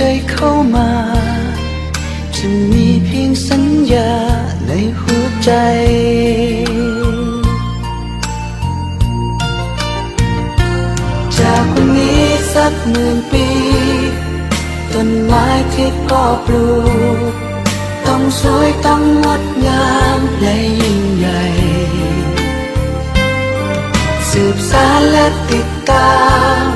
ใจเข้ามา จะมีเพียงสัญญาในหัวใจ จากวันนี้สักหมื่นปี ต้นไม้ที่พ่อปลูก ต้องสวยต้องงดงามและยิ่งใหญ่ สืบสารและติดตาม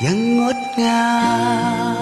yang ngọt ngào